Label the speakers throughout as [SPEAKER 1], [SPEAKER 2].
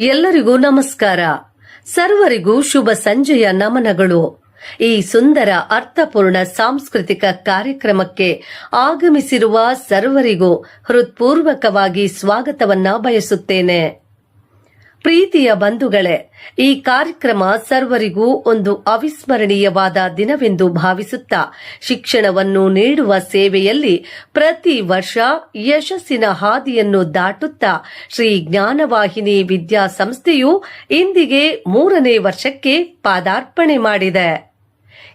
[SPEAKER 1] ಎಲ್ಲರಿಗೂ ನಮಸ್ಕಾರ. ಸರ್ವರಿಗೂ ಶುಭ ಸಂಜೆಯ ನಮನಗಳು. ಈ ಸುಂದರ, ಅರ್ಥಪೂರ್ಣ, ಸಾಂಸ್ಕೃತಿಕ ಕಾರ್ಯಕ್ರಮಕ್ಕೆ ಆಗಮಿಸಿರುವ ಸರ್ವರಿಗೂ ಹೃತ್ಪೂರ್ವಕವಾಗಿ ಸ್ವಾಗತವನ್ನ ಬಯಸುತ್ತೇನೆ. ಪ್ರೀತಿಯ ಬಂಧುಗಳೇ, ಈ ಕಾರ್ಯಕ್ರಮ ಸರ್ವರಿಗೂ ಒಂದು ಅವಿಸ್ಮರಣೀಯವಾದ ದಿನವೆಂದು ಭಾವಿಸುತ್ತಾ, ಶಿಕ್ಷಣವನ್ನು ನೀಡುವ ಸೇವೆಯಲ್ಲಿ ಪ್ರತಿ ವರ್ಷ ಯಶಸ್ಸಿನ ಹಾದಿಯನ್ನು ದಾಟುತ್ತಾ, ಶ್ರೀ ಜ್ಞಾನವಾಹಿನಿ ವಿದ್ಯಾಸಂಸ್ಥೆಯು ಇಂದಿಗೆ ಮೂರನೇ ವರ್ಷಕ್ಕೆ ಪಾದಾರ್ಪಣೆ ಮಾಡಿದೆ.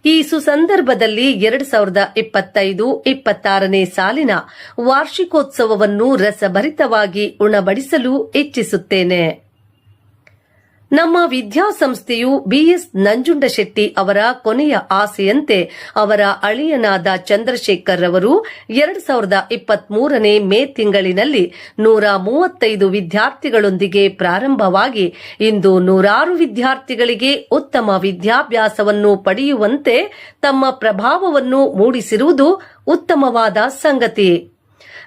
[SPEAKER 1] ಈ ಸುಸಂದರ್ಭದಲ್ಲಿ ಎರಡು ಸಾವಿರದ ಇಪ್ಪತ್ತೈದು ಇಪ್ಪತ್ತಾರನೇ ಸಾಲಿನ ವಾರ್ಷಿಕೋತ್ಸವವನ್ನು ರಸಭರಿತವಾಗಿ ಉಣಬಡಿಸಲು ಇಚ್ಛಿಸುತ್ತೇನೆ. ನಮ್ಮ ವಿದ್ಯಾಸಂಸ್ಥೆಯು ಬಿಎಸ್ ನಂಜುಂಡಶೆಟ್ಟಿ ಅವರ ಕೊನೆಯ ಆಸೆಯಂತೆ ಅವರ ಅಳಿಯನಾದ ಚಂದ್ರಶೇಖರ್ ಅವರು ಎರಡು ಸಾವಿರದ ಇಪ್ಪತ್ಮೂರನೇ ಮೇ ತಿಂಗಳಿನಲ್ಲಿ ನೂರ ಮೂವತ್ತೈದು ವಿದ್ಯಾರ್ಥಿಗಳೊಂದಿಗೆ ಪ್ರಾರಂಭವಾಗಿ ಇಂದು ನೂರಾರು ವಿದ್ಯಾರ್ಥಿಗಳಿಗೆ ಉತ್ತಮ ವಿದ್ಯಾಭ್ಯಾಸವನ್ನು ಪಡೆಯುವಂತೆ ತಮ್ಮ ಪ್ರಭಾವವನ್ನು ಮೂಡಿಸಿರುವುದು ಉತ್ತಮವಾದ ಸಂಗತಿ.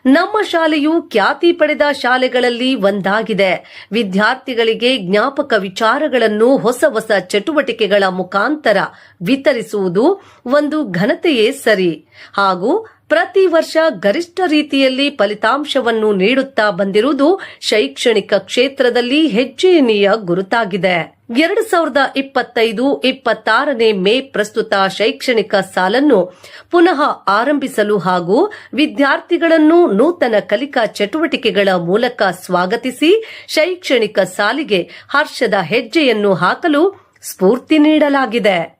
[SPEAKER 1] ನಮ್ಮ ಶಾಲೆಯು ಖ್ಯಾತಿ ಪಡೆದ ಶಾಲೆಗಳಲ್ಲಿ ಒಂದಾಗಿದೆ. ವಿದ್ಯಾರ್ಥಿಗಳಿಗೆ ಜ್ಞಾಪಕ ವಿಚಾರಗಳನ್ನು ಹೊಸ ಹೊಸ ಚಟುವಟಿಕೆಗಳ ಮುಖಾಂತರ ವಿತರಿಸುವುದು ಒಂದು ಘನತೆಯೇ ಸರಿ. ಹಾಗೂ ಪ್ರತಿ ವರ್ಷ ಗರಿಷ್ಠ ರೀತಿಯಲ್ಲಿ ಫಲಿತಾಂಶವನ್ನು ನೀಡುತ್ತಾ ಬಂದಿರುವುದು ಶೈಕ್ಷಣಿಕ ಕ್ಷೇತ್ರದಲ್ಲಿ ಹೆಜ್ಜೆಯನೀಯ ಗುರುತಾಗಿದೆ. ಎರಡು ಸಾವಿರದ ಇಪ್ಪತ್ತೈದು ಇಪ್ಪತ್ತಾರನೇ ಮೇ ಪ್ರಸ್ತುತ ಶೈಕ್ಷಣಿಕ ಸಾಲನ್ನು ಪುನಃ ಆರಂಭಿಸಲು ಹಾಗೂ ವಿದ್ಯಾರ್ಥಿಗಳನ್ನು ನೂತನ ಕಲಿಕಾ ಚಟುವಟಿಕೆಗಳ ಮೂಲಕ ಸ್ವಾಗತಿಸಿ ಶೈಕ್ಷಣಿಕ ಸಾಲಿಗೆ ಹರ್ಷದ ಹೆಜ್ಜೆಯನ್ನು ಹಾಕಲು ಸ್ಫೂರ್ತಿ ನೀಡಲಾಗಿದೆ.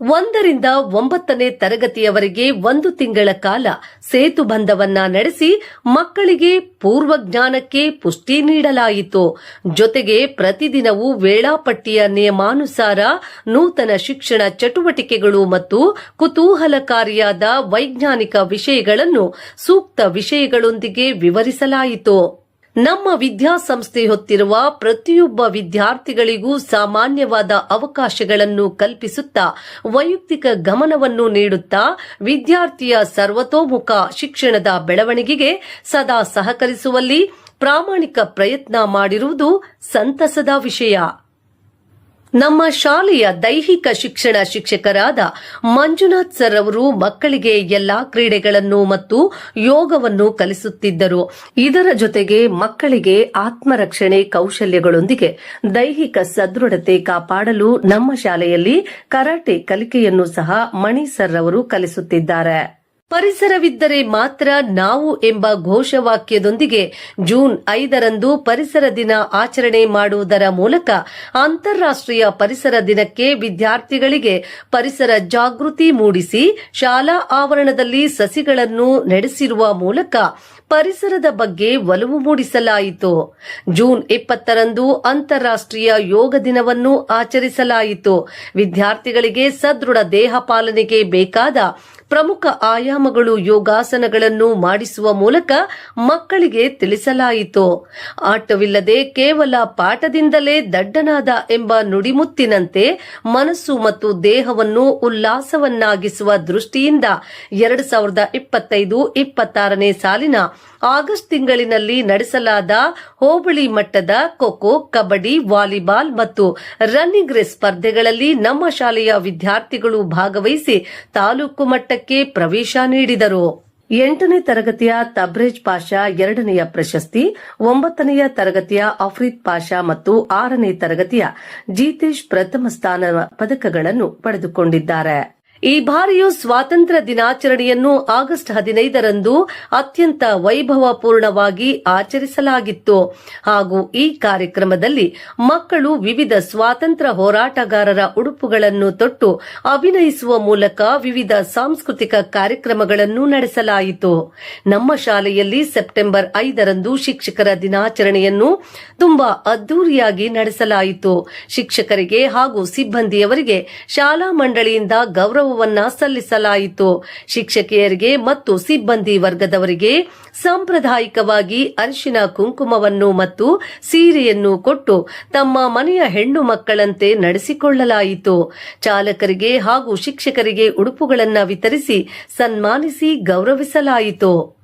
[SPEAKER 1] ಒಂದರಿಂದ ಒಂಬತ್ತನೇ ತರಗತಿಯವರೆಗೆ ಒಂದು ತಿಂಗಳ ಕಾಲ ಸೇತು ಬಂಧವನ್ನ ನಡೆಸಿ ಮಕ್ಕಳಿಗೆ ಪೂರ್ವ ಜ್ಞಾನಕ್ಕೆ ಪುಷ್ಟಿ ನೀಡಲಾಯಿತು. ಜೊತೆಗೆ ಪ್ರತಿದಿನವೂ ವೇಳಾಪಟ್ಟಿಯ ನಿಯಮಾನುಸಾರ ನೂತನ ಶಿಕ್ಷಣ ಚಟುವಟಿಕೆಗಳು ಮತ್ತು ಕುತೂಹಲಕಾರಿಯಾದ ವೈಜ್ಞಾನಿಕ ವಿಷಯಗಳನ್ನು ಸೂಕ್ತ ವಿಷಯಗಳೊಂದಿಗೆ ವಿವರಿಸಲಾಯಿತು. ನಮ್ಮ ವಿದ್ಯಾಸಂಸ್ಥೆ ಹೊತ್ತಿರುವ ಪ್ರತಿಯೊಬ್ಬ ವಿದ್ಯಾರ್ಥಿಗಳಿಗೂ ಸಾಮಾನ್ಯವಾದ ಅವಕಾಶಗಳನ್ನು ಕಲ್ಪಿಸುತ್ತಾ, ವೈಯಕ್ತಿಕ ಗಮನವನ್ನು ನೀಡುತ್ತಾ, ವಿದ್ಯಾರ್ಥಿಯ ಸರ್ವತೋಮುಖ ಶಿಕ್ಷಣದ ಬೆಳವಣಿಗೆಗೆ ಸದಾ ಸಹಕರಿಸುವಲ್ಲಿ ಪ್ರಾಮಾಣಿಕ ಪ್ರಯತ್ನ ಮಾಡಿರುವುದು ಸಂತಸದ ವಿಷಯ. ನಮ್ಮ ಶಾಲೆಯ ದೈಹಿಕ ಶಿಕ್ಷಣ ಶಿಕ್ಷಕರಾದ ಮಂಜುನಾಥ್ ಸರ್ ಅವರು ಮಕ್ಕಳಿಗೆ ಎಲ್ಲಾ ಕ್ರೀಡೆಗಳನ್ನು ಮತ್ತು ಯೋಗವನ್ನು ಕಲಿಸುತ್ತಿದ್ದರು. ಇದರ ಜೊತೆಗೆ ಮಕ್ಕಳಿಗೆ ಆತ್ಮರಕ್ಷಣೆ ಕೌಶಲ್ಯಗಳೊಂದಿಗೆ ದೈಹಿಕ ಸದೃಢತೆ ಕಾಪಾಡಲು ನಮ್ಮ ಶಾಲೆಯಲ್ಲಿ ಕರಾಟೆ ಕಲಿಕೆಯನ್ನು ಸಹ ಮಣಿ ಸರ್ ಅವರು ಕಲಿಸುತ್ತಿದ್ದಾರೆ. ಪರಿಸರವಿದ್ದರೆ ಮಾತ್ರ ನಾವು ಎಂಬ ಘೋಷವಾಕ್ಯದೊಂದಿಗೆ ಜೂನ್ ಐದರಂದು ಪರಿಸರ ದಿನ ಆಚರಣೆ ಮಾಡುವುದರ ಮೂಲಕ ಅಂತಾರಾಷ್ಟ್ರೀಯ ಪರಿಸರ ದಿನಕ್ಕೆ ವಿದ್ಯಾರ್ಥಿಗಳಿಗೆ ಪರಿಸರ ಜಾಗೃತಿ ಮೂಡಿಸಿ ಶಾಲಾ ಆವರಣದಲ್ಲಿ ಸಸಿಗಳನ್ನು ನಡೆಸಿರುವ ಮೂಲಕ ಪರಿಸರದ ಬಗ್ಗೆ ಒಲವು ಮೂಡಿಸಲಾಯಿತು. ಜೂನ್ ಇಪ್ಪತ್ತರಂದು ಅಂತಾರಾಷ್ಟ್ರೀಯ ಯೋಗ ದಿನವನ್ನು ಆಚರಿಸಲಾಯಿತು. ವಿದ್ಯಾರ್ಥಿಗಳಿಗೆ ಸದೃಢ ದೇಹ ಪಾಲನೆಗೆ ಬೇಕಾದ ಪ್ರಮುಖ ಆಯಾಮಗಳು ಯೋಗಾಸನಗಳನ್ನು ಮಾಡಿಸುವ ಮೂಲಕ ಮಕ್ಕಳಿಗೆ ತಿಳಿಸಲಾಯಿತು. ಆಟವಿಲ್ಲದೆ ಕೇವಲ ಪಾಠದಿಂದಲೇ ದಡ್ಡನಾದ ಎಂಬ ನುಡಿಮುತ್ತಿನಂತೆ ಮನಸ್ಸು ಮತ್ತು ದೇಹವನ್ನು ಉಲ್ಲಾಸವನ್ನಾಗಿಸುವ ದೃಷ್ಟಿಯಿಂದ ಎರಡು ಸಾವಿರದ ಇಪ್ಪತ್ತೈದು ಇಪ್ಪತ್ತಾರನೇ ಸಾಲಿನ ಆಗಸ್ಟ್ ತಿಂಗಳಿನಲ್ಲಿ ನಡೆಸಲಾದ ಹೋಬಳಿ ಮಟ್ಟದ ಖೋಖೋ, ಕಬಡ್ಡಿ, ವಾಲಿಬಾಲ್ ಮತ್ತು ರನ್ನಿಂಗ್ ರೇಸ್ ಸ್ಪರ್ಧೆಗಳಲ್ಲಿ ನಮ್ಮ ಶಾಲೆಯ ವಿದ್ಯಾರ್ಥಿಗಳು ಭಾಗವಹಿಸಿ ತಾಲೂಕು ಮಟ್ಟಕ್ಕೆ ಪ್ರವೇಶ ನೀಡಿದರು. ಎಂಟನೇ ತರಗತಿಯ ತಬ್ರೇಜ್ ಪಾಷಾ ಎರಡನೆಯ ಪ್ರಶಸ್ತಿ, ಒಂಬತ್ತನೆಯ ತರಗತಿಯ ಅಫ್ರೀದ್ ಪಾಷಾ ಮತ್ತು ಆರನೇ ತರಗತಿಯ ಜೀತೇಶ್ ಪ್ರಥಮ ಸ್ಥಾನ ಪದಕಗಳನ್ನು ಪಡೆದುಕೊಂಡಿದ್ದಾರೆ. ಈ ಬಾರಿಯೂ ಸ್ವಾತಂತ್ರ್ಯ ದಿನಾಚರಣೆಯನ್ನು ಆಗಸ್ಟ್ ಹದಿನೈದರಂದು ಅತ್ಯಂತ ವೈಭವಪೂರ್ಣವಾಗಿ ಆಚರಿಸಲಾಗಿತ್ತು. ಹಾಗೂ ಈ ಕಾರ್ಯಕ್ರಮದಲ್ಲಿ ಮಕ್ಕಳು ವಿವಿಧ ಸ್ವಾತಂತ್ರ್ಯ ಹೋರಾಟಗಾರರ ಉಡುಪುಗಳನ್ನು ತೊಟ್ಟು ಅಭಿನಯಿಸುವ ಮೂಲಕ ವಿವಿಧ ಸಾಂಸ್ಕೃತಿಕ ಕಾರ್ಯಕ್ರಮಗಳನ್ನು ನಡೆಸಲಾಯಿತು. ನಮ್ಮ ಶಾಲೆಯಲ್ಲಿ ಸೆಪ್ಟೆಂಬರ್ ಐದರಂದು ಶಿಕ್ಷಕರ ದಿನಾಚರಣೆಯನ್ನು ತುಂಬಾ ಅದ್ದೂರಿಯಾಗಿ ನಡೆಸಲಾಯಿತು. ಶಿಕ್ಷಕರಿಗೆ ಹಾಗೂ ಸಿಬ್ಬಂದಿಯವರಿಗೆ ಶಾಲಾ ಮಂಡಳಿಯಿಂದ ಗೌರವ ಗೌರವವನ್ನ ಸಲ್ಲಿಸಲಾಯಿತು. ಶಿಕ್ಷಕಿಯರಿಗೆ ಮತ್ತು ಸಿಬ್ಬಂದಿ ವರ್ಗದವರಿಗೆ ಸಾಂಪ್ರದಾಯಿಕವಾಗಿ ಅರಿಶಿನ ಕುಂಕುಮವನ್ನು ಮತ್ತು ಸೀರೆಯನ್ನು ಕೊಟ್ಟು ತಮ್ಮ ಮನೆಯ ಹೆಣ್ಣು ಮಕ್ಕಳಂತೆ ನಡೆಸಿಕೊಳ್ಳಲಾಯಿತು. ಚಾಲಕರಿಗೆ ಹಾಗೂ ಶಿಕ್ಷಕರಿಗೆ ಉಡುಪುಗಳನ್ನು ವಿತರಿಸಿ ಸನ್ಮಾನಿಸಿ ಗೌರವಿಸಲಾಯಿತು.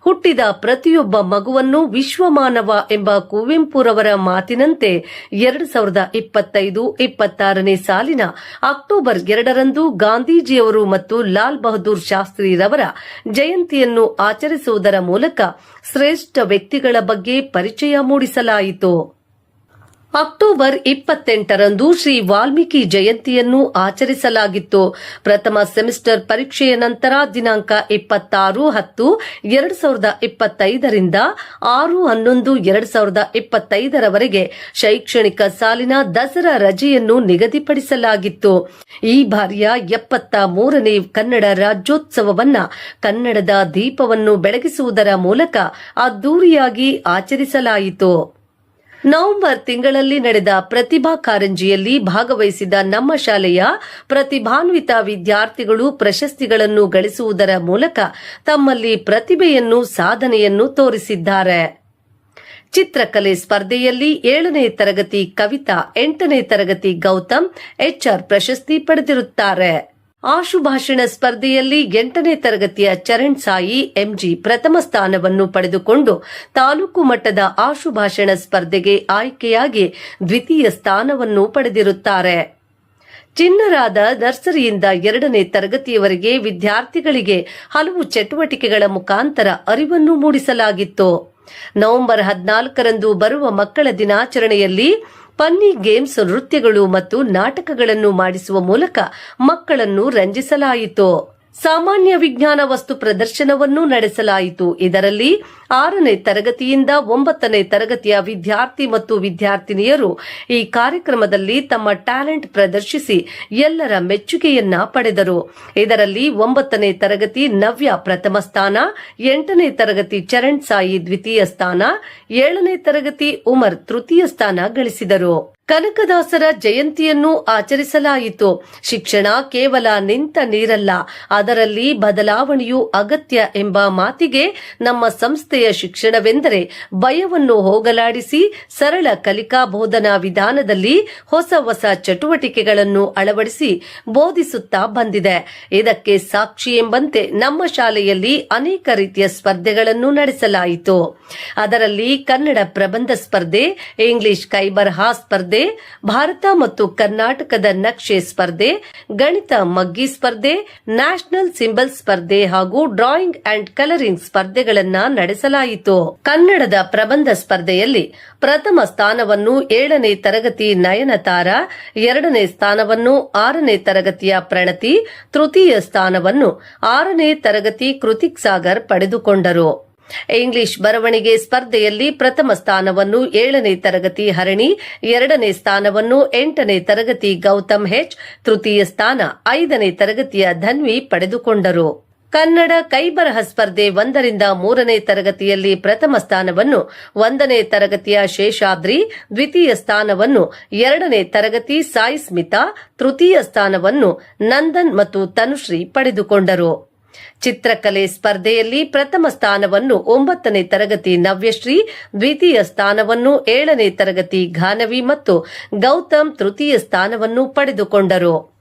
[SPEAKER 1] ಹುಟ್ಟಿದ ಪ್ರತಿಯೊಬ್ಬ ಮಗುವನ್ನು ವಿಶ್ವಮಾನವ ಎಂಬ ಕುವೆಂಪುರವರ ಮಾತಿನಂತೆ ಎರಡು ಸಾವಿರದ ಇಪ್ಪತ್ತೈದು ಇಪ್ಪತ್ತಾರನೇ ಸಾಲಿನ ಅಕ್ಟೋಬರ್ ಎರಡರಂದು ಗಾಂಧೀಜಿಯವರು ಮತ್ತು ಲಾಲ್ ಬಹದ್ದೂರ್ ಶಾಸ್ತ್ರಿರವರ ಜಯಂತಿಯನ್ನು ಆಚರಿಸುವುದರ ಮೂಲಕ ಶ್ರೇಷ್ಠ ವ್ಯಕ್ತಿಗಳ ಬಗ್ಗೆ ಪರಿಚಯ ಮೂಡಿಸಲಾಯಿತು. ಅಕ್ಟೋಬರ್ ಇಪ್ಪತ್ತೆಂಟರಂದು ಶ್ರೀ ವಾಲ್ಮೀಕಿ ಜಯಂತಿಯನ್ನು ಆಚರಿಸಲಾಗಿತ್ತು. ಪ್ರಥಮ ಸೆಮಿಸ್ಟರ್ ಪರೀಕ್ಷೆಯ ನಂತರ ದಿನಾಂಕ ಇಪ್ಪತ್ತಾರು ಹತ್ತು ಎರಡು ಸಾವಿರದ ಇಪ್ಪತ್ತೈದರಿಂದ ಆರು ಹನ್ನೊಂದು ಎರಡು ಸಾವಿರದ ಇಪ್ಪತ್ತೈದರವರೆಗೆ ಶೈಕ್ಷಣಿಕ ಸಾಲಿನ ದಸರಾ ರಜೆಯನ್ನು ನಿಗದಿಪಡಿಸಲಾಗಿತ್ತು. ಈ ಬಾರಿಯ ಎಪ್ಪತ್ತ ಮೂರನೇ ಕನ್ನಡ ರಾಜ್ಯೋತ್ಸವವನ್ನ ಕನ್ನಡದ ದೀಪವನ್ನು ಬೆಳಗಿಸುವುದರ ಮೂಲಕ ಅದ್ದೂರಿಯಾಗಿ ಆಚರಿಸಲಾಯಿತು. ನವೆಂಬರ್ ತಿಂಗಳಲ್ಲಿ ನಡೆದ ಪ್ರತಿಭಾ ಕಾರಂಜಿಯಲ್ಲಿ ಭಾಗವಹಿಸಿದ ನಮ್ಮ ಶಾಲೆಯ ಪ್ರತಿಭಾನ್ವಿತ ವಿದ್ಯಾರ್ಥಿಗಳು ಪ್ರಶಸ್ತಿಗಳನ್ನು ಗಳಿಸುವುದರ ಮೂಲಕ ತಮ್ಮಲ್ಲಿ ಪ್ರತಿಭೆಯನ್ನು, ಸಾಧನೆಯನ್ನು ತೋರಿಸಿದ್ದಾರೆ. ಚಿತ್ರಕಲೆ ಸ್ಪರ್ಧೆಯಲ್ಲಿ ಏಳನೇ ತರಗತಿ ಕವಿತಾ, ಎಂಟನೇ ತರಗತಿ ಗೌತಮ್ ಎಚ್ಆರ್ ಪ್ರಶಸ್ತಿ ಪಡೆದಿರುತ್ತಾರೆ. ಆಶುಭಾಷಣ ಸ್ಪರ್ಧೆಯಲ್ಲಿ ಎಂಟನೇ ತರಗತಿಯ ಚರಣ್ ಸಾಯಿ ಎಂಜಿ ಪ್ರಥಮ ಸ್ಥಾನವನ್ನು ಪಡೆದುಕೊಂಡು ತಾಲೂಕು ಮಟ್ಟದ ಆಶುಭಾಷಣ ಸ್ಪರ್ಧೆಗೆ ಆಯ್ಕೆಯಾಗಿ ದ್ವಿತೀಯ ಸ್ಥಾನವನ್ನು ಪಡೆದಿರುತ್ತಾರೆ. ಚಿನ್ನರಾದ ನರ್ಸರಿಯಿಂದ ಎರಡನೇ ತರಗತಿಯವರೆಗೆ ವಿದ್ಯಾರ್ಥಿಗಳಿಗೆ ಹಲವು ಚಟುವಟಿಕೆಗಳ ಮುಖಾಂತರ ಅರಿವನ್ನು ಮೂಡಿಸಲಾಗಿತ್ತು. ನವೆಂಬರ್ ಹದಿನಾಲ್ಕರಂದು ಬರುವ ಮಕ್ಕಳ ದಿನಾಚರಣೆಯಲ್ಲಿ ಪನ್ನಿ ಗೇಮ್ಸ್ ನೃತ್ಯಗಳು ಮತ್ತು ನಾಟಕಗಳನ್ನು ಮಾಡಿಸುವ ಮೂಲಕ ಮಕ್ಕಳನ್ನು ರಂಜಿಸಲಾಯಿತು. ಸಾಮಾನ್ಯ ವಿಜ್ಞಾನ ವಸ್ತು ಪ್ರದರ್ಶನವನ್ನು ನಡೆಸಲಾಯಿತು. ಇದರಲ್ಲಿ ಆರನೇ ತರಗತಿಯಿಂದ ಒಂಬತ್ತನೇ ತರಗತಿಯ ವಿದ್ಯಾರ್ಥಿ ಮತ್ತು ವಿದ್ಯಾರ್ಥಿನಿಯರು ಈ ಕಾರ್ಯಕ್ರಮದಲ್ಲಿ ತಮ್ಮ ಟ್ಯಾಲೆಂಟ್ ಪ್ರದರ್ಶಿಸಿ ಎಲ್ಲರ ಮೆಚ್ಚುಗೆಯನ್ನ ಪಡೆದರು. ಇದರಲ್ಲಿ ಒಂಬತ್ತನೇ ತರಗತಿ ನವ್ಯ ಪ್ರಥಮ ಸ್ಥಾನ, ಎಂಟನೇ ತರಗತಿ ಚರಣ್ ಸಾಯಿ ದ್ವಿತೀಯ ಸ್ಥಾನ, ಏಳನೇ ತರಗತಿ ಉಮರ್ ತೃತೀಯ ಸ್ಥಾನ ಗಳಿಸಿದರು. ಕನಕದಾಸರ ಜಯಂತಿಯನ್ನು ಆಚರಿಸಲಾಯಿತು. ಶಿಕ್ಷಣ ಕೇವಲ ನಿಂತ ನೀರಲ್ಲ, ಅದರಲ್ಲಿ ಬದಲಾವಣೆಯು ಅಗತ್ಯ ಎಂಬ ಮಾತಿಗೆ ನಮ್ಮ ಸಂಸ್ಥೆಯ ಶಿಕ್ಷಣವೆಂದರೆ ಭಯವನ್ನು ಹೋಗಲಾಡಿಸಿ ಸರಳ ಕಲಿಕಾ ಬೋಧನಾ ವಿಧಾನದಲ್ಲಿ ಹೊಸ ಹೊಸ ಚಟುವಟಿಕೆಗಳನ್ನು ಅಳವಡಿಸಿ ಬೋಧಿಸುತ್ತಾ ಬಂದಿದೆ. ಇದಕ್ಕೆ ಸಾಕ್ಷಿ ಎಂಬಂತೆ ನಮ್ಮ ಶಾಲೆಯಲ್ಲಿ ಅನೇಕ ರೀತಿಯ ಸ್ಪರ್ಧೆಗಳನ್ನು ನಡೆಸಲಾಯಿತು. ಅದರಲ್ಲಿ ಕನ್ನಡ ಪ್ರಬಂಧ ಸ್ಪರ್ಧೆ, ಇಂಗ್ಲಿಷ್ ಕೈಬರಹ ಸ್ಪರ್ಧೆ ಭಾರತ ಮತ್ತು ಕರ್ನಾಟಕದ ನಕ್ಷೆ ಸ್ಪರ್ಧೆ, ಗಣಿತ ಮಗ್ಗಿ ಸ್ಪರ್ಧೆ, ನ್ಯಾಷನಲ್ ಸಿಂಬಲ್ ಸ್ಪರ್ಧೆ ಹಾಗೂ ಡ್ರಾಯಿಂಗ್ ಅಂಡ್ ಕಲರಿಂಗ್ ಸ್ಪರ್ಧೆಗಳನ್ನು ನಡೆಸಲಾಯಿತು. ಕನ್ನಡದ ಪ್ರಬಂಧ ಸ್ಪರ್ಧೆಯಲ್ಲಿ ಪ್ರಥಮ ಸ್ಥಾನವನ್ನು ಏಳನೇ ತರಗತಿ ನಯನತಾರ ಎರಡನೇ ಸ್ಥಾನವನ್ನು ಆರನೇ ತರಗತಿಯ ಪ್ರಣತಿ, ತೃತೀಯ ಸ್ಥಾನವನ್ನು ಆರನೇ ತರಗತಿ ಕೃತಿಕ್ ಸಾಗರ್ ಪಡೆದುಕೊಂಡರು. ಇಂಗ್ಲಿಷ್ ಬರವಣಿಗೆ ಸ್ಪರ್ಧೆಯಲ್ಲಿ ಪ್ರಥಮ ಸ್ಥಾನವನ್ನು ಏಳನೇ ತರಗತಿ ಹರಣಿ, ಎರಡನೇ ಸ್ಥಾನವನ್ನು ಎಂಟನೇ ತರಗತಿ ಗೌತಮ್ ಹೆಚ್, ತೃತೀಯ ಸ್ಥಾನ ಐದನೇ ತರಗತಿಯ ಧನ್ವಿ ಪಡೆದುಕೊಂಡರು. ಕನ್ನಡ ಕೈಬರಹ ಸ್ಪರ್ಧೆ ಒಂದರಿಂದ ಮೂರನೇ ತರಗತಿಯಲ್ಲಿ ಪ್ರಥಮ ಸ್ಥಾನವನ್ನು, ಒಂದನೇ ತರಗತಿಯ ಶೇಷಾದ್ರಿ, ದ್ವಿತೀಯ ಸ್ಥಾನವನ್ನು, ಎರಡನೇ ತರಗತಿ ಸಾಯಿ ಸ್ಮಿತಾ, ತೃತೀಯ ಸ್ಥಾನವನ್ನು ನಂದನ್ ಮತ್ತು ತನುಶ್ರೀ ಪಡೆದುಕೊಂಡರು. ಚಿತ್ರಕಲೆ ಸ್ಪರ್ಧೆಯಲ್ಲಿ ಪ್ರಥಮ ಸ್ಥಾನವನ್ನು ಒಂಬತ್ತನೇ ತರಗತಿ ನವ್ಯಶ್ರೀ, ದ್ವಿತೀಯ ಸ್ಥಾನವನ್ನು ಏಳನೇ ತರಗತಿ ಘಾನವಿ ಮತ್ತು ಗೌತಮ್ ತೃತೀಯ ಸ್ಥಾನವನ್ನು ಪಡೆದುಕೊಂಡರು.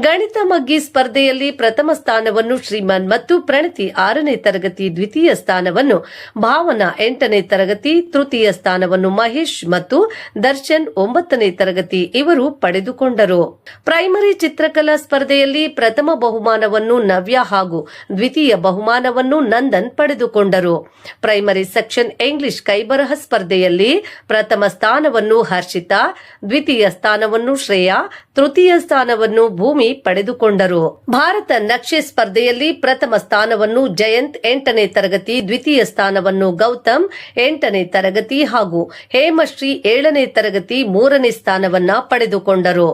[SPEAKER 1] ಗಣಿತ ಮಗ್ಗಿ ಸ್ಪರ್ಧೆಯಲ್ಲಿ ಪ್ರಥಮ ಸ್ಥಾನವನ್ನು ಶ್ರೀಮನ್ ಮತ್ತು ಪ್ರಣತಿ ಆರನೇ ತರಗತಿ ದ್ವಿತೀಯ ಸ್ಥಾನವನ್ನು ಭಾವನಾ ಎಂಟನೇ ತರಗತಿ ತೃತೀಯ ಸ್ಥಾನವನ್ನು ಮಹೇಶ್ ಮತ್ತು ದರ್ಶನ್ ಒಂಬತ್ತನೇ ತರಗತಿ ಇವರು ಪಡೆದುಕೊಂಡರು. ಪ್ರೈಮರಿ ಚಿತ್ರಕಲಾ ಸ್ಪರ್ಧೆಯಲ್ಲಿ ಪ್ರಥಮ ಬಹುಮಾನವನ್ನು ನವ್ಯ ಹಾಗೂ ದ್ವಿತೀಯ ಬಹುಮಾನವನ್ನು ನಂದನ್ ಪಡೆದುಕೊಂಡರು. ಪ್ರೈಮರಿ ಸೆಕ್ಷನ್ ಇಂಗ್ಲಿಷ್ ಕೈಬರಹ ಸ್ಪರ್ಧೆಯಲ್ಲಿ ಪ್ರಥಮ ಸ್ಥಾನವನ್ನು ಹರ್ಷಿತಾ, ದ್ವಿತೀಯ ಸ್ಥಾನವನ್ನು ಶ್ರೇಯಾ, ತೃತೀಯ ಸ್ಥಾನವನ್ನು ಭೂಮಿ ಪಡೆದುಕೊಂಡರು. ಭಾರತ ನಕ್ಷೆ ಸ್ಪರ್ಧೆಯಲ್ಲಿ ಪ್ರಥಮ ಸ್ಥಾನವನ್ನು ಜಯಂತ್, ಎಂಟನೇ ತರಗತಿ, ದ್ವಿತೀಯ ಸ್ಥಾನವನ್ನು ಗೌತಮ್, ಎಂಟನೇ ತರಗತಿ ಹಾಗೂ ಹೇಮಶ್ರೀ, ಏಳನೇ ತರಗತಿ, ಮೂರನೇ ಸ್ಥಾನವನ್ನ ಪಡೆದುಕೊಂಡರು.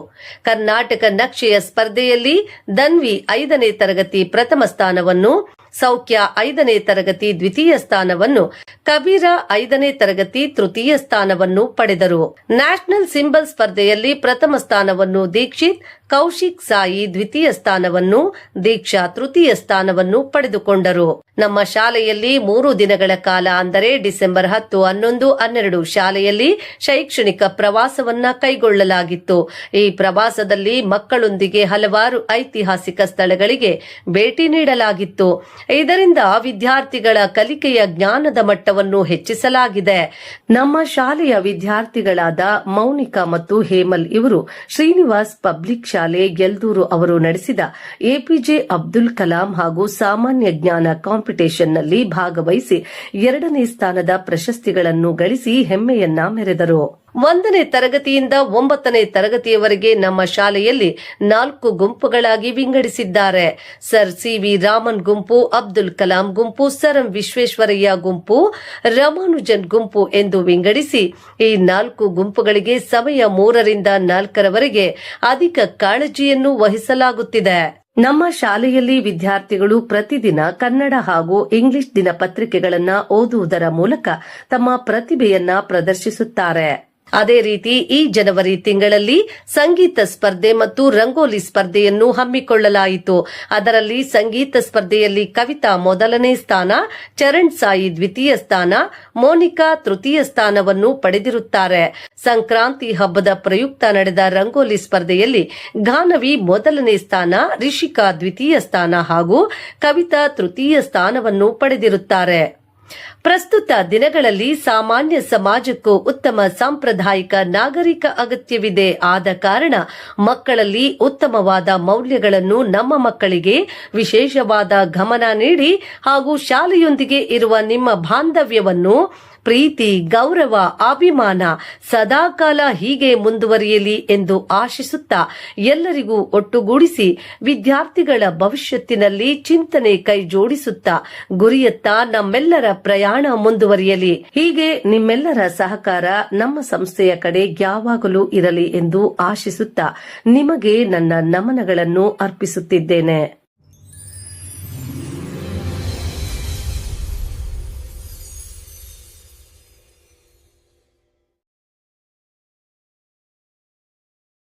[SPEAKER 1] ಕರ್ನಾಟಕ ನಕ್ಷೆಯ ಸ್ಪರ್ಧೆಯಲ್ಲಿ ದನ್ವಿ ಐದನೇ ತರಗತಿ ಪ್ರಥಮ ಸ್ಥಾನವನ್ನು ಸೌಖ್ಯ ಐದನೇ ತರಗತಿ ದ್ವಿತೀಯ ಸ್ಥಾನವನ್ನು ಕಬೀರ ಐದನೇ ತರಗತಿ ತೃತೀಯ ಸ್ಥಾನವನ್ನು ಪಡೆದರು. ನ್ಯಾಷನಲ್ ಸಿಂಬಲ್ ಸ್ಪರ್ಧೆಯಲ್ಲಿ ಪ್ರಥಮ ಸ್ಥಾನವನ್ನು ದೀಕ್ಷಿತ್, ಕೌಶಿಕ್ ಸಾಯಿ ದ್ವಿತೀಯ ಸ್ಥಾನವನ್ನು, ದೀಕ್ಷಾ ತೃತೀಯ ಸ್ಥಾನವನ್ನು ಪಡೆದುಕೊಂಡರು. ನಮ್ಮ ಶಾಲೆಯಲ್ಲಿ ಮೂರು ದಿನಗಳ ಕಾಲ ಅಂದರೆ ಡಿಸೆಂಬರ್ ಹತ್ತು ಹನ್ನೊಂದು ಹನ್ನೆರಡು ಶಾಲೆಯಲ್ಲಿ ಶೈಕ್ಷಣಿಕ ಪ್ರವಾಸವನ್ನ ಕೈಗೊಳ್ಳಲಾಗಿತ್ತು. ಈ ಪ್ರವಾಸದಲ್ಲಿ ಮಕ್ಕಳೊಂದಿಗೆ ಹಲವಾರು ಐತಿಹಾಸಿಕ ಸ್ಥಳಗಳಿಗೆ ಭೇಟಿ ನೀಡಲಾಗಿತ್ತು. ಇದರಿಂದ ವಿದ್ಯಾರ್ಥಿಗಳ ಕಲಿಕೆಯ ಜ್ಞಾನದ ಮಟ್ಟವನ್ನು ಹೆಚ್ಚಿಸಲಾಗಿದೆ. ನಮ್ಮ ಶಾಲೆಯ ವಿದ್ಯಾರ್ಥಿಗಳಾದ ಮೌನಿಕಾ ಮತ್ತು ಹೇಮಲ್ ಇವರು ಶ್ರೀನಿವಾಸ್ ಪಬ್ಲಿಕ್ ಶಾಲೆ ಗೆಲ್ದೂರು ಅವರು ನಡೆಸಿದ ಎಪಿಜೆ ಅಬ್ದುಲ್ ಕಲಾಂ ಹಾಗೂ ಸಾಮಾನ್ಯ ಜ್ಞಾನ ಕಾಂಪಿಟೇಷನ್ನಲ್ಲಿ ಭಾಗವಹಿಸಿ ಎರಡನೇ ಸ್ಥಾನದ ಪ್ರಶಸ್ತಿಗಳನ್ನು ಗಳಿಸಿ ಹೆಮ್ಮೆಯನ್ನ ಮೆರೆದರು. ಒಂದನೇ ತರಗತಿಯಿಂದ ಒಂಬತ್ತನೇ ತರಗತಿಯವರೆಗೆ ನಮ್ಮ ಶಾಲೆಯಲ್ಲಿ ನಾಲ್ಕು ಗುಂಪುಗಳಾಗಿ ವಿಂಗಡಿಸಿದ್ದಾರೆ. ಸರ್ ಸಿ ವಿ ರಾಮನ್ ಗುಂಪು, ಅಬ್ದುಲ್ ಕಲಾಂ ಗುಂಪು, ಸರ್ ವಿಶ್ವೇಶ್ವರಯ್ಯ ಗುಂಪು, ರಾಮಾನುಜನ್ ಗುಂಪು ಎಂದು ವಿಂಗಡಿಸಿ ಈ ನಾಲ್ಕು ಗುಂಪುಗಳಿಗೆ ಸಮಯ ಮೂರರಿಂದ ನಾಲ್ಕರವರೆಗೆ ಅಧಿಕ ಕಾಳಜಿಯನ್ನು ವಹಿಸಲಾಗುತ್ತಿದೆ. ನಮ್ಮ ಶಾಲೆಯಲ್ಲಿ ವಿದ್ಯಾರ್ಥಿಗಳು ಪ್ರತಿದಿನ ಕನ್ನಡ ಹಾಗೂ ಇಂಗ್ಲಿಷ್ ದಿನಪತ್ರಿಕೆಗಳನ್ನು ಓದುವುದರ ಮೂಲಕ ತಮ್ಮ ಪ್ರತಿಭೆಯನ್ನ ಪ್ರದರ್ಶಿಸುತ್ತಾರೆ. ಅದೇ ರೀತಿ ಈ ಜನವರಿ ತಿಂಗಳಲ್ಲಿ ಸಂಗೀತ ಸ್ಪರ್ಧೆ ಮತ್ತು ರಂಗೋಲಿ ಸ್ಪರ್ಧೆಯನ್ನು ಹಮ್ಮಿಕೊಳ್ಳಲಾಯಿತು. ಅದರಲ್ಲಿ ಸಂಗೀತ ಸ್ಪರ್ಧೆಯಲ್ಲಿ ಕವಿತಾ ಮೊದಲನೇ ಸ್ಥಾನ, ಚರಣ್ ಸಾಯಿ ದ್ವಿತೀಯ ಸ್ಥಾನ, ಮೋನಿಕಾ ತೃತೀಯ ಸ್ಥಾನವನ್ನು ಪಡೆದಿರುತ್ತಾರೆ. ಸಂಕ್ರಾಂತಿ ಹಬ್ಬದ ಪ್ರಯುಕ್ತ ನಡೆದ ರಂಗೋಲಿ ಸ್ಪರ್ಧೆಯಲ್ಲಿ ಘಾನವಿ ಮೊದಲನೇ ಸ್ಥಾನ, ರಿಷಿಕಾ ದ್ವಿತೀಯ ಸ್ಥಾನ ಹಾಗೂ ಕವಿತಾ ತೃತೀಯ ಸ್ಥಾನವನ್ನು ಪಡೆದಿರುತ್ತಾರೆ. ಪ್ರಸ್ತುತ ದಿನಗಳಲ್ಲಿ ಸಾಮಾನ್ಯ ಸಮಾಜಕ್ಕೂ ಉತ್ತಮ ಸಾಂಪ್ರದಾಯಿಕ ನಾಗರಿಕ ಅಗತ್ಯವಿದೆ. ಆದ ಕಾರಣ ಮಕ್ಕಳಲ್ಲಿ ಉತ್ತಮವಾದ ಮೌಲ್ಯಗಳನ್ನು ನಮ್ಮ ಮಕ್ಕಳಿಗೆ ವಿಶೇಷವಾದ ಗಮನ ನೀಡಿ ಹಾಗೂ ಶಾಲೆಯೊಂದಿಗೆ ಇರುವ ನಿಮ್ಮ ಬಾಂಧವ್ಯವನ್ನು ಪ್ರೀತಿ, ಗೌರವ, ಅಭಿಮಾನ ಸದಾಕಾಲ ಹೀಗೆ ಮುಂದುವರಿಯಲಿ ಎಂದು ಆಶಿಸುತ್ತಾ ಎಲ್ಲರಿಗೂ ಒಟ್ಟುಗೂಡಿಸಿ ವಿದ್ಯಾರ್ಥಿಗಳ ಭವಿಷ್ಯತ್ತಿನಲ್ಲಿ ಚಿಂತನೆ ಕೈ ಜೋಡಿಸುತ್ತಾ ಗುರಿಯತ್ತ ನಮ್ಮೆಲ್ಲರ ಪ್ರಯಾಣ ಮುಂದುವರಿಯಲಿ. ಹೀಗೆ ನಿಮ್ಮೆಲ್ಲರ ಸಹಕಾರ ನಮ್ಮ ಸಂಸ್ಥೆಯ ಕಡೆ ಯಾವಾಗಲೂ ಇರಲಿ ಎಂದು ಆಶಿಸುತ್ತಾ ನಿಮಗೆ ನನ್ನ ನಮನಗಳನ್ನು ಅರ್ಪಿಸುತ್ತಿದ್ದೇನೆ.